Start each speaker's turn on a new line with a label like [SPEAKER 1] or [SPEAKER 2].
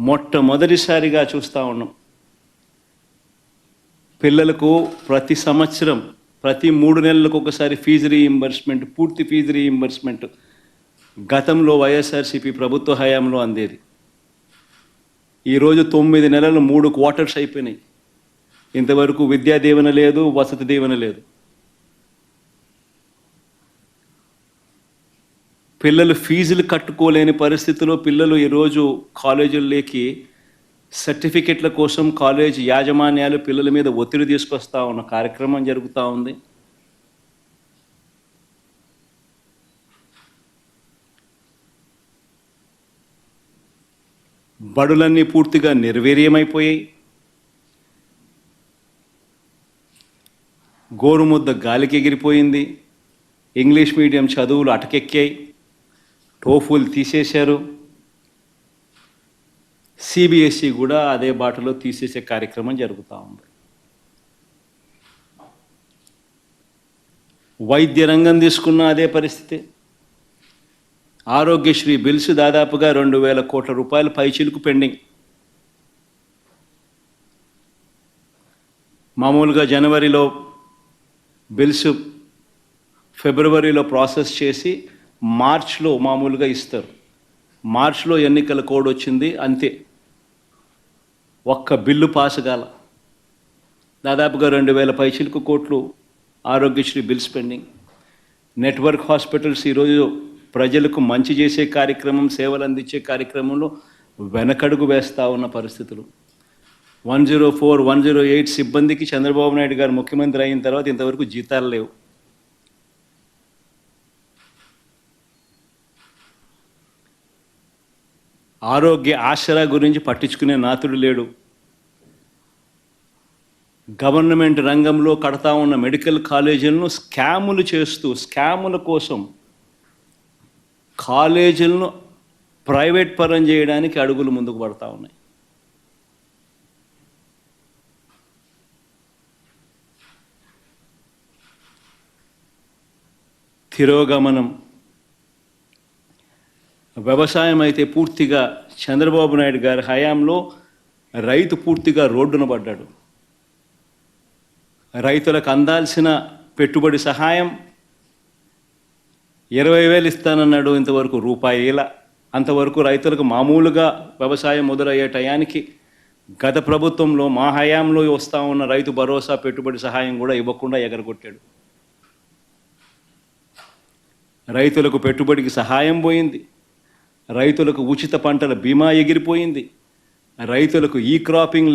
[SPEAKER 1] మొట్టమొదటిసారిగా చూస్తూ ఉన్నాం. పిల్లలకు ప్రతి సంవత్సరం ప్రతి మూడు నెలలకు ఒకసారి ఫీజు రీఇంబర్స్మెంట్ పూర్తి ఫీజు రీఇంబర్స్మెంట్ గతంలో వైఎస్ఆర్సీపీ ప్రభుత్వ హయాంలో అందేది. ఈరోజు తొమ్మిది నెలలు మూడు క్వార్టర్స్ అయిపోయినాయి. ఇంతవరకు విద్యా దీవెన లేదు వసతి దీవెన లేదు. పిల్లలు ఫీజులు కట్టుకోలేని పరిస్థితిలో పిల్లలు ఈరోజు కాలేజీల్లోకి సర్టిఫికెట్ల కోసం కాలేజ్ యాజమాన్యాలు పిల్లల మీద ఒత్తిడి తీసుకొస్తా ఉన్న కార్యక్రమం జరుగుతూ ఉంది. బడులన్నీ పూర్తిగా నిర్వీర్యమైపోయాయి. గోరుముద్ద గాలికి ఎగిరిపోయింది. ఇంగ్లీష్ మీడియం చదువులు అటకెక్కాయి. టోఫుల్ తీసేశారు. సిబిఎస్ఈ కూడా అదే బాటలో తీసేసే కార్యక్రమం జరుగుతూ ఉంది. వైద్య రంగం తీసుకున్న అదే పరిస్థితి. ఆరోగ్యశ్రీ బిల్స్ దాదాపుగా రెండు వేల కోట్ల రూపాయలు పైచిలుకు పెండింగ్. మామూలుగా జనవరిలో బిల్స్ ఫిబ్రవరిలో ప్రాసెస్ చేసి మార్చ్లో మామూలుగా ఇస్తారు. మార్చ్లో ఎన్నికల కోడ్ వచ్చింది అంతే. ఒక్క బిల్లు పాస్ కాల. దాదాపుగా రెండు వేల పైచిలకు కోట్లు Aarogyasri bill spending network hospitals ఈరోజు ప్రజలకు మంచి చేసే కార్యక్రమం సేవలు అందించే కార్యక్రమంలో వెనకడుగు వేస్తూ ఉన్న పరిస్థితులు. One zero four one zero eight సిబ్బందికి చంద్రబాబు నాయుడు గారు ముఖ్యమంత్రి అయిన తర్వాత ఇంతవరకు జీతాలు లేవు. ఆరోగ్య ఆసరా గురించి పట్టించుకునే నాతుడు లేడు. గవర్నమెంట్ రంగంలో కడతా ఉన్న మెడికల్ కాలేజీలను స్కాములు చేస్తూ స్కాముల కోసం కాలేజీలను ప్రైవేట్ పరం చేయడానికి అడుగులు ముందుకు పడతా ఉన్నాయి. తిరోగమనం వ్యవసాయం అయితే పూర్తిగా చంద్రబాబు నాయుడు గారి హయాంలో రైతు పూర్తిగా రోడ్డున పడ్డాడు. రైతులకు అందాల్సిన పెట్టుబడి సహాయం ఇరవై వేలు ఇస్తానన్నాడు ఇంతవరకు రూపాయిల అంతవరకు రైతులకు మామూలుగా వ్యవసాయం మొదలయ్యే టయానికి గత ప్రభుత్వంలో మా హయాంలో వస్తూ ఉన్న రైతు భరోసా పెట్టుబడి సహాయం కూడా ఇవ్వకుండా ఎగరగొట్టాడు. రైతులకు పెట్టుబడికి సహాయం పోయింది. రైతులకు ఉచిత పంటల బీమా ఎగిరిపోయింది. రైతులకు ఈ క్రాపింగ్